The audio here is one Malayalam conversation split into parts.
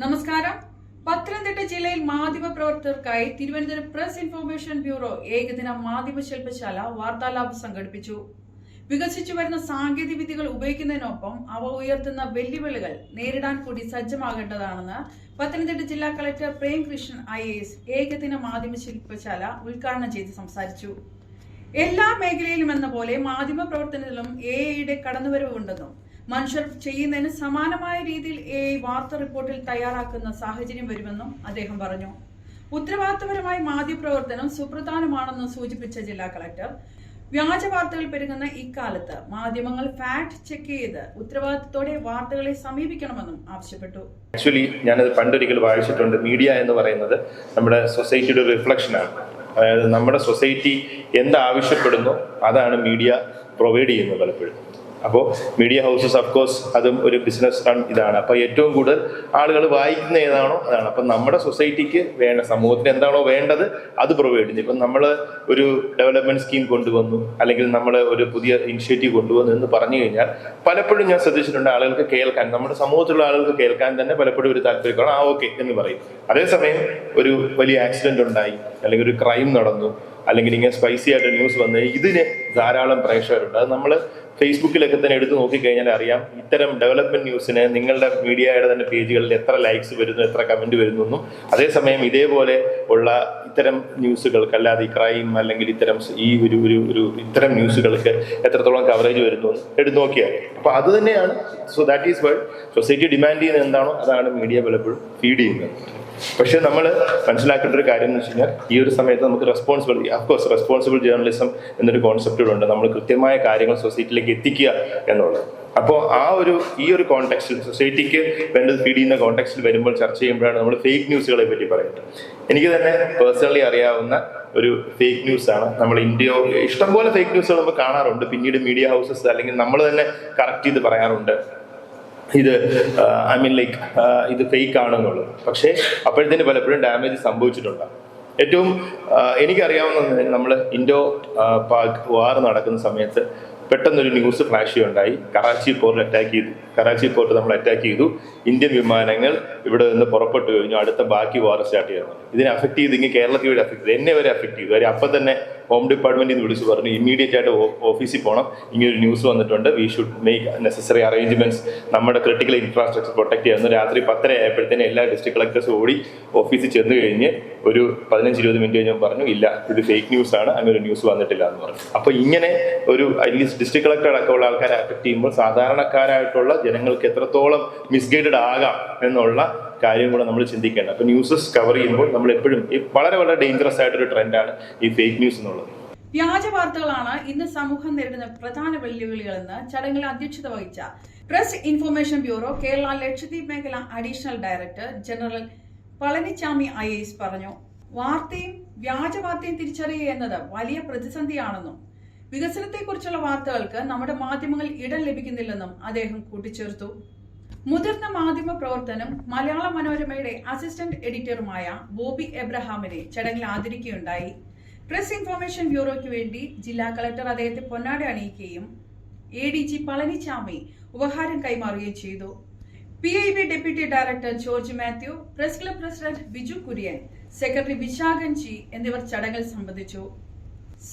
നമസ്കാരം. പത്തനംതിട്ട ജില്ലയിൽ മാധ്യമ പ്രവർത്തകർക്കായി തിരുവനന്തപുരം പ്രസ് ഇൻഫർമേഷൻ ബ്യൂറോ ഏകദിന മാധ്യമ ശില്പശാല വാർത്താലാബ് സംഘടിപ്പിച്ചു. വികസിച്ചു വരുന്ന സാങ്കേതിക വിദ്യകൾ ഉപയോഗിക്കുന്നതിനൊപ്പം അവ ഉയർത്തുന്ന വെല്ലുവിളികൾ നേരിടാൻ കൂടി സജ്ജമാകേണ്ടതാണെന്ന് പത്തനംതിട്ട ജില്ലാ collector Prem Krishnan I S ഏകദിന മാധ്യമ ശില്പശാല ഉദ്ഘാടനം ചെയ്ത് സംസാരിച്ചു. എല്ലാ മേഖലയിലും എന്ന പോലെ മാധ്യമ പ്രവർത്തനത്തിലും എ ഐയുടെ കടന്നുവരവുണ്ടെന്നും മനുഷ്യർ ചെയ്യുന്നതിന് സമാനമായ രീതിയിൽ എ വാർത്ത റിപ്പോർട്ടിൽ തയ്യാറാക്കുന്ന സാഹചര്യം വരുമെന്നും അദ്ദേഹം പറഞ്ഞു. ഉത്തരവാദിത്തപരമായ മാധ്യമപ്രവർത്തനം സുപ്രധാനമാണെന്ന് സൂചിപ്പിച്ച ജില്ലാ കളക്ടർ. വ്യാജ വാർത്തകൾ പെരുകുന്ന ഇക്കാലത്ത് മാധ്യമങ്ങൾ ഫാക്ട് ചെക്ക് ചെയ്ത് ഉത്തരവാദിത്തത്തോടെ വാർത്തകളെ സമീപിക്കണമെന്നും ആവശ്യപ്പെട്ടു. ആക്ച്വലി ഞാനത് പണ്ടൊരിക്കൽ വായിച്ചിട്ടുണ്ട്. മീഡിയ എന്ന് പറയുന്നത് നമ്മുടെ സൊസൈറ്റിയുടെ റിഫ്ലക്ഷനാണ് അതായത് നമ്മുടെ സൊസൈറ്റി എന്താവശ്യപ്പെടുന്നു അതാണ് മീഡിയ പ്രൊവൈഡ് ചെയ്യുന്നത് പലപ്പോഴും. അപ്പോൾ മീഡിയ ഹൗസസ് ഓഫ് കോഴ്സ് അതും ഒരു ബിസിനസ് റൺ ഇതാണ്. അപ്പോൾ ഏറ്റവും കൂടുതൽ ആളുകൾ വായിക്കുന്ന ഏതാണോ അതാണ്. അപ്പം നമ്മുടെ സൊസൈറ്റിക്ക് വേണ്ട സമൂഹത്തിന് എന്താണോ വേണ്ടത് അത് പ്രൊവൈഡ് ചെയ്യുന്നു. ഇപ്പം നമ്മൾ ഒരു ഡെവലപ്മെന്റ് സ്കീം കൊണ്ടുവന്നു അല്ലെങ്കിൽ നമ്മൾ ഒരു പുതിയ ഇനിഷ്യേറ്റീവ് കൊണ്ടുവന്നു എന്ന് പറഞ്ഞു കഴിഞ്ഞാൽ പലപ്പോഴും ഞാൻ ശ്രദ്ധിച്ചിട്ടുണ്ട് ആളുകൾക്ക് കേൾക്കാൻ നമ്മുടെ സമൂഹത്തിലുള്ള ആളുകൾക്ക് കേൾക്കാൻ തന്നെ പലപ്പോഴും ഒരു താല്പര്യമാണ് ആ ഓക്കെ എന്ന് പറയും. അതേസമയം ഒരു വലിയ ആക്സിഡന്റ് ഉണ്ടായി അല്ലെങ്കിൽ ഒരു ക്രൈം നടന്നു അല്ലെങ്കിൽ ഇങ്ങനെ സ്പൈസി ആയിട്ട് ന്യൂസ് വന്ന് ഇതിന് ധാരാളം പ്രേക്ഷകരുണ്ട്. അത് നമ്മൾ ഫേസ്ബുക്കിലൊക്കെ തന്നെ എടുത്തു നോക്കിക്കഴിഞ്ഞാൽ അറിയാം ഇത്തരം ഡെവലപ്മെന്റ് ന്യൂസിന് നിങ്ങളുടെ മീഡിയയുടെ തന്നെ പേജുകളിൽ എത്ര ലൈക്സ് വരുന്നു എത്ര കമന്റ് വരുന്നു എന്നും. അതേസമയം ഇതേപോലെ ഉള്ള ഇത്തരം ന്യൂസുകൾക്ക് അല്ലാതെ ഈ ക്രൈം അല്ലെങ്കിൽ ഇത്തരം ഈ ഒരു ഒരു ഒരു ഇത്തരം ന്യൂസുകൾക്ക് എത്രത്തോളം കവറേജ് വരുന്നു എന്ന് എടുത്തു നോക്കിയാൽ. അപ്പൊ അത് തന്നെയാണ്. So that is world society demand ചെയ്യുന്നത് എന്താണോ അതാണ് മീഡിയ പലപ്പോഴും ഫീഡ് ചെയ്യുന്നത്. പക്ഷെ നമ്മൾ മനസ്സിലാക്കേണ്ട ഒരു കാര്യം എന്ന് വെച്ച് കഴിഞ്ഞാൽ ഈ ഒരു സമയത്ത് നമുക്ക് റെസ്പോൺസിബിലിറ്റി അഫ്കോഴ്സ് റെസ്പോൺസിബിൾ ജേർണലിസം എന്നൊരു കോൺസെപ്റ്റുകളുണ്ട് നമ്മൾ കൃത്യമായ കാര്യങ്ങൾ സൊസൈറ്റിയിലേക്ക് എത്തിക്കുക എന്നുള്ളത്. അപ്പോൾ ആ ഒരു ഈ ഒരു കോൺടാക്സ്റ്റിൽ സൊസൈറ്റിക്ക് വേണ്ടത് ഫീഡ് ചെയ്യുന്ന കോൺടാക്സ്റ്റിൽ വരുമ്പോൾ ചർച്ച ചെയ്യുമ്പോഴാണ് നമ്മൾ ഫേക്ക് ന്യൂസുകളെ പറ്റി പറയുന്നത്. എനിക്ക് തന്നെ പേഴ്സണലി അറിയാവുന്ന ഒരു ഫേക്ക് ന്യൂസ് ആണ്. നമ്മൾ ഇന്ത്യ ഇഷ്ടംപോലെ ഫേക്ക് ന്യൂസുകൾ നമ്മൾ കാണാറുണ്ട്. പിന്നീട് മീഡിയ ഹൗസസ് അല്ലെങ്കിൽ നമ്മൾ തന്നെ കറക്റ്റ് ചെയ്ത് പറയാറുണ്ട്. ഇത് ഐ മീൻ ലൈക്ക് ഇത് ഫേക്ക് ആണെന്നുള്ളത് പക്ഷേ അപ്പോഴത്തേന് പലപ്പോഴും ഡാമേജ് സംഭവിച്ചിട്ടുണ്ട്. ഏറ്റവും എനിക്കറിയാവുന്ന നമ്മൾ ഇൻഡോ പാക് വാർ നടക്കുന്ന സമയത്ത് പെട്ടെന്നൊരു ന്യൂസ് ഫ്ലാഷ് ചെയ്യുണ്ടായി കറാച്ചി പോർട്ട് അറ്റാക്ക് ചെയ്തു. കറാച്ചി പോർട്ട് നമ്മൾ അറ്റാക്ക് ചെയ്തു. ഇന്ത്യൻ വിമാനങ്ങൾ ഇവിടെ നിന്ന് പുറപ്പെട്ടു കഴിഞ്ഞു. അടുത്ത ബാക്കി വാർ സ്റ്റാർട്ട് ചെയ്യുന്നു. ഇതിനെ അഫക്ട് ചെയ്ത് ഇങ്ങനെ കേരളത്തിൽ വരെ അഫക്ട് ചെയ്തു. എന്നെ വരെ അഫക്ട് ചെയ്തു. കാര്യം അപ്പം തന്നെ ഹോം ഡിപ്പാർട്ട്മെന്റിൽ നിന്ന് വിളിച്ചു പറഞ്ഞു ഇമ്മീഡിയറ്റ് ആയിട്ട് ഓഫീസിൽ പോകണം ഇങ്ങനെ ഒരു ന്യൂസ് വന്നിട്ടുണ്ട്. We should make necessary arrangements നമ്മുടെ ക്രിട്ടിക്കൽ ഇൻഫ്രാസ്ട്രക്ചർ പ്രൊട്ടക്ട് ചെയ്യുന്നു രാത്രി പത്തര ആയപ്പോഴത്തേന് എല്ലാ ഡിസ്ട്രിക്ട് കളക്ടേഴ്സും ഓടി ഓഫീസിൽ ചെന്ന് കഴിഞ്ഞ് ഒരു പതിനഞ്ച് ഇരുപത് മിനിറ്റ് കഴിഞ്ഞ് പറഞ്ഞു ഇല്ല ഇത് ഫേക്ക് ന്യൂസ് ആണ്. അങ്ങനെ ഒരു ന്യൂസ് വന്നിട്ടില്ല എന്ന് പറഞ്ഞു. അപ്പൊ ഇങ്ങനെ ഒരു അറ്റ്ലീസ്റ്റ് ഡിസ്ട്രിക്ട് കളക്ടർ അടക്കമുള്ള ആൾക്കാരെ അഫക്ട് ചെയ്യുമ്പോൾ സാധാരണക്കാരായിട്ടുള്ള ജനങ്ങൾക്ക് എത്രത്തോളം മിസ്ഗൈഡഡ് ആകാം എന്നുള്ള കാര്യം കൂടെ നമ്മൾ ചിന്തിക്കേണ്ട. അപ്പൊ ന്യൂസസ് കവർ ചെയ്യുമ്പോൾ നമ്മൾ എപ്പോഴും ഈ വളരെ വളരെ ഡേഞ്ചറസ് ആയിട്ടൊരു ട്രെൻഡാണ് ഈ ഫേക്ക് ന്യൂസ് എന്നുള്ളത്. വ്യാജ വാർത്തകളാണ് ഇന്ന് സമൂഹം നേരിടുന്ന പ്രധാന വെല്ലുവിളികളെന്ന് ചടങ്ങിൽ അധ്യക്ഷത വഹിച്ച press information bureau Kerala Lakshadweep മേഖല additional director general Palanichami I S പറഞ്ഞു വാർത്തയും വ്യാജവാർത്തയും തിരിച്ചറിയുക എന്നത് വലിയ പ്രതിസന്ധിയാണെന്നും വികസനത്തെക്കുറിച്ചുള്ള വാർത്തകൾക്ക് നമ്മുടെ മാധ്യമങ്ങൾ ഇടം ലഭിക്കുന്നില്ലെന്നും അദ്ദേഹം കൂട്ടിച്ചേർത്തു. മുതിർന്ന മാധ്യമ പ്രവർത്തനം മലയാള മനോരമയുടെ അസിസ്റ്റന്റ് എഡിറ്ററുമായ ബോബി എബ്രഹാമിനെ ചടങ്ങിൽ ആദരിക്കുകയുണ്ടായി. പ്രസ് ഇൻഫർമേഷൻ ബ്യൂറോയ്ക്ക് വേണ്ടി ജില്ലാ കളക്ടർ അദ്ദേഹത്തെ പൊന്നാട അണിയിക്കുകയും എ ഡി ജി പളനിച്ചാമി ഉപഹാരം കൈമാറുകയും ചെയ്തു. P I B deputy director George Mathew press club president Biju Kurian secretary Vishakhan G എന്നിവർ ചടങ്ങിൽ സംബന്ധിച്ചു.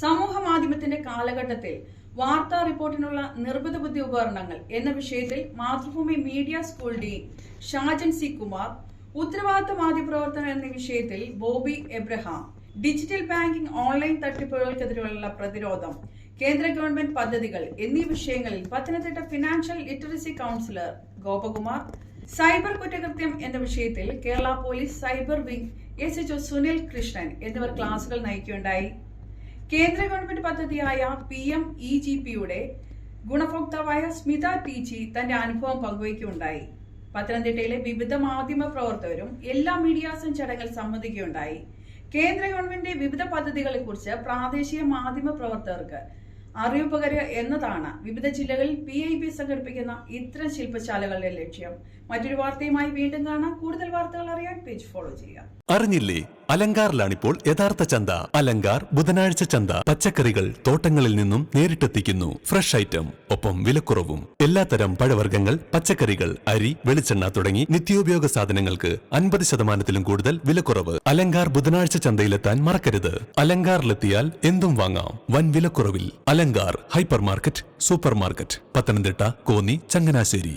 സമൂഹ മാധ്യമത്തിന്റെ കാലഘട്ടത്തിൽ വാർത്താ റിപ്പോർട്ടിനുള്ള നിർമ്മിത ബുദ്ധി ഉപകരണങ്ങൾ എന്ന വിഷയത്തിൽ Mathrubhumi media school dean Shajan C Kumar ഉത്തരവാദിത്ത മാധ്യമപ്രവർത്തനം എന്ന വിഷയത്തിൽ Bobby Abraham digital banking online തട്ടിപ്പുകൾക്കെതിരെയുള്ള പ്രതിരോധം കേന്ദ്ര ഗവൺമെന്റ് പദ്ധതികൾ എന്നീ വിഷയങ്ങളിൽ Pathanamthitta financial literacy councillor Gopakumar cyber കുറ്റകൃത്യം എന്ന വിഷയത്തിൽ Kerala police cyber wing S H Sunil Krishnan എന്നിവർ ക്ലാസുകൾ നയിക്കുകയുണ്ടായി. കേന്ദ്ര ഗവൺമെന്റ് പദ്ധതിയായ പി എം ഇ ജി പിയുടെ ഗുണഭോക്താവായ സ്മിത ടി ജി തന്റെ അനുഭവം പങ്കുവയ്ക്കുകയുണ്ടായി. പത്തനംതിട്ടയിലെ വിവിധ മാധ്യമ പ്രവർത്തകരും എല്ലാ മീഡിയാസും ചടങ്ങിൽ സംബന്ധിക്കുകയുണ്ടായി. കേന്ദ്ര ഗവൺമെന്റിന്റെ വിവിധ പദ്ധതികളെ കുറിച്ച് പ്രാദേശിക മാധ്യമ പ്രവർത്തകർക്ക് അറിയിപ്പുകര എന്നതാണ്. വിവിധ ജില്ലകളിൽ പി ഐ പി സംഘടിപ്പിക്കുന്ന ഇത്തരം ശില്പശാലകളുടെ ലക്ഷ്യം. മറ്റൊരു വാർത്തയുമായി വീണ്ടും കാണാം. കൂടുതൽ വാർത്തകൾ അറിയാൻ പേജ് ഫോളോ ചെയ്യുക. അറിഞ്ഞില്ലേ? അലങ്കാറിലാണിപ്പോൾ യഥാർത്ഥ ചന്ത. അലങ്കാർ ബുധനാഴ്ച ചന്ത. പച്ചക്കറികൾ തോട്ടങ്ങളിൽ നിന്നും നേരിട്ടെത്തിക്കുന്നു. Fresh item. ഒപ്പം വിലക്കുറവും. എല്ലാത്തരം പഴവർഗങ്ങൾ പച്ചക്കറികൾ അരി വെളിച്ചെണ്ണ തുടങ്ങി നിത്യോപയോഗ സാധനങ്ങൾക്ക് അൻപത് ശതമാനത്തിലും കൂടുതൽ വിലക്കുറവ്. അലങ്കാർ ബുധനാഴ്ച ചന്തയിലെത്താൻ മറക്കരുത്. അലങ്കാറിലെത്തിയാൽ എന്തും വാങ്ങാം. വൻ വിലക്കുറവിൽ Alankar hyper market super market Pathanamthitta Konni Changanassery.